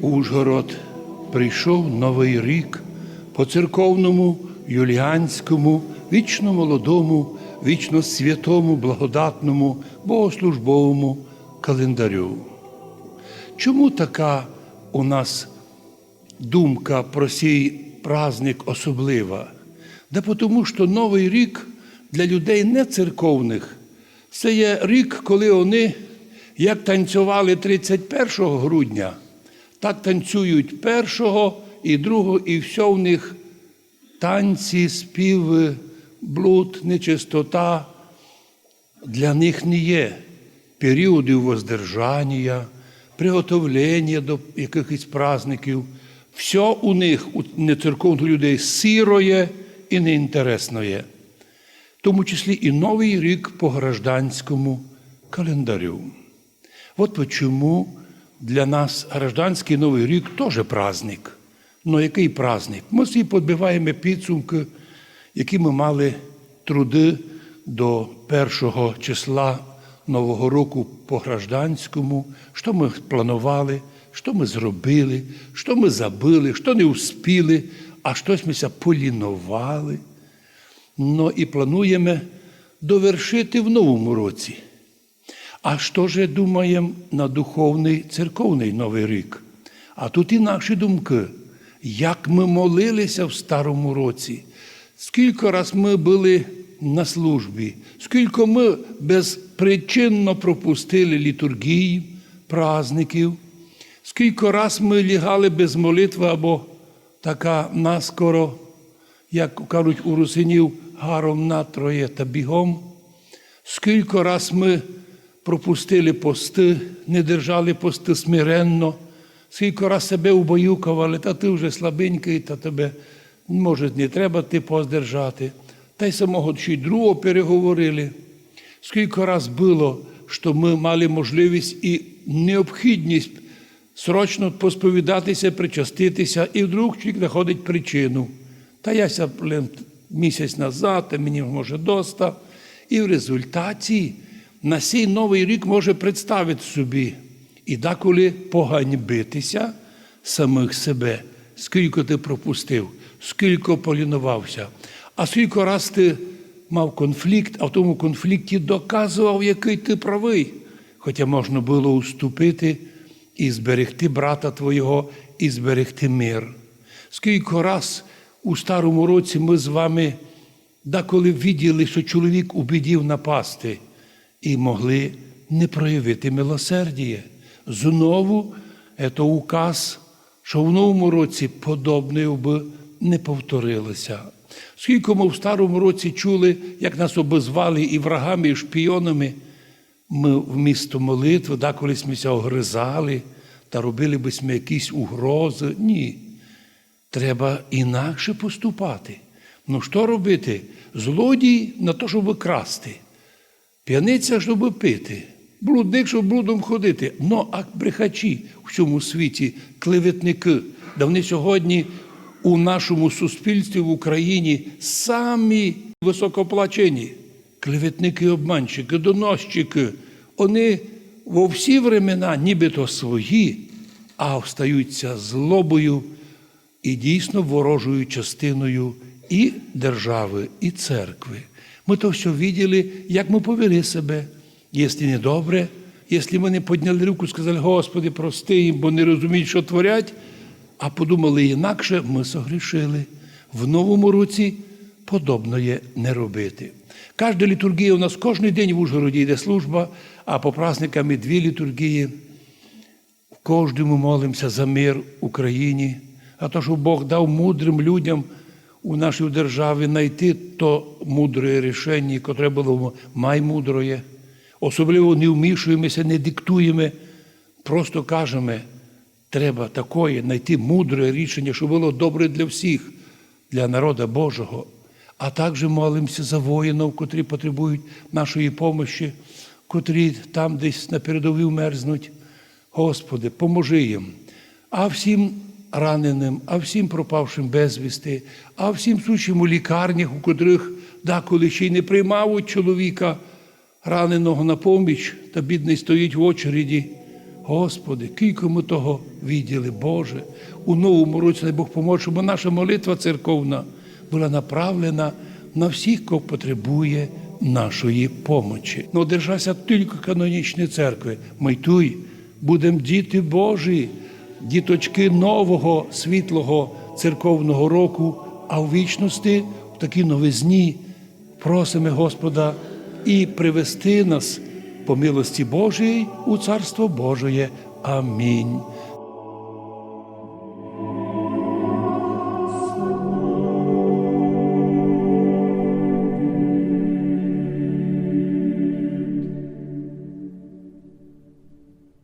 Ужгород прийшов новий рік по церковному, юліанському, вічно молодому, вічно святому, благодатному, богослужбовому календарю. Чому така у нас думка про цей праздник особлива? Да тому, що Новий рік для людей не церковних це є рік, коли вони, як танцювали 31 грудня, так танцюють 1 і 2, і все в них танці, співи, блуд, нечистота. Для них не є періодів воздержання, приготовлення до якихось праздників. Все у них, у нецерковних людей, сироє і неінтересне. В тому числі і Новий рік по гражданському календарю. От почему для нас гражданський Новий рік теж праздник. Ну який праздник? Ми всі підбиваємо підсумки, які ми мали труди до першого числа Нового року по гражданському, що ми планували, що ми зробили, що ми забили, що не успіли, а щось ми полінували. Ну і плануємо довершити в новому році. А що ж думаємо на духовний церковний Новий рік? А тут і наші думки. Як ми молилися в старому році, скільки раз ми були на службі, скільки ми безпричинно пропустили літургії, праздників, скільки раз ми лягали без молитви або така наскоро, як кажуть у русинів, гаром натроє та бігом. Скільки раз ми пропустили пости, не держали пости смиренно, скільки раз себе убаюкували, та ти вже слабенький, та тебе, може, не треба ти поздержати. Та й самого чи другого переговорили. Скільки раз було, що ми мали можливість і необхідність срочно посповідатися, причаститися, і вдруг чоловік знаходить причину. Та я ся блин, місяць назад, та мені може доста. І в результаті на сей новий рік може представити собі і деколи поганьбитися самих себе, скільки ти пропустив, скільки полінувався, а скільки раз ти мав конфлікт, а в тому конфлікті доказував, який ти правий. Хоча можна було уступити і зберегти брата твого, і зберегти мир. Скільки раз у старому році ми з вами деколи виділи, що чоловік убідів напасти і могли не проявити милосердіє. Знову це указ, що в новому році подобне би не повторилося. Скільки ми в старому році чули, як нас обозвали і врагами, і шпіонами, ми вмісто молитви, деколи ми ся огризали та робили би ми якісь угрози. Ні. Треба інакше поступати. Ну що робити? Злодій на те, щоб красти, п'яниця, щоб пити, блудник, щоб блудом ходити. Ну, а брехачі в цьому світі, клеветники, да вони сьогодні у нашому суспільстві в Україні самі високоплачені. Клеветники, обманщики, доносчики, вони во всі времена нібито свої, а встаються злобою і дійсно ворожою частиною і держави, і церкви. Ми то все виділи, як ми повели себе. Якщо не добре, якщо ми не підняли руку, і сказали, Господи, прости їм, бо не розуміють, що творять, а подумали інакше, ми согрішили. В новому році подобне не робити. Кожна літургія у нас кожен день в Ужгороді йде служба, а по праздникам і дві літургії. В кожному молимося за мир Україні, а то, що Бог дав мудрим людям у нашій державі знайти то мудре рішення, яке було май мудроє. Особливо не вмішуємося, не диктуємо, просто кажемо, треба такое знайти мудре рішення, щоб було добре для всіх, для народу Божого. А також молимося за воїнів, котрі потребують нашої допомоги, котрі там десь на передовій мерзнуть. Господи, поможи їм. А всім раненим, а всім пропавшим безвісти, а всім сучим у лікарнях, у котрих деколи ще й не приймають чоловіка раненого на поміч, та бідний стоїть в очереді, Господи, кілько ми того відділи, Боже, у новому році, Бог поможе, щоб наша молитва церковна була направлена на всіх, хто потребує нашої помочі. Ну, держася тільки канонічної церкви. Майтуй, будемо діти Божі, діточки нового світлого церковного року, а в вічності, в такій новизні, просимо Господа і привести нас по милості Божій у Царство Божоє. Амінь.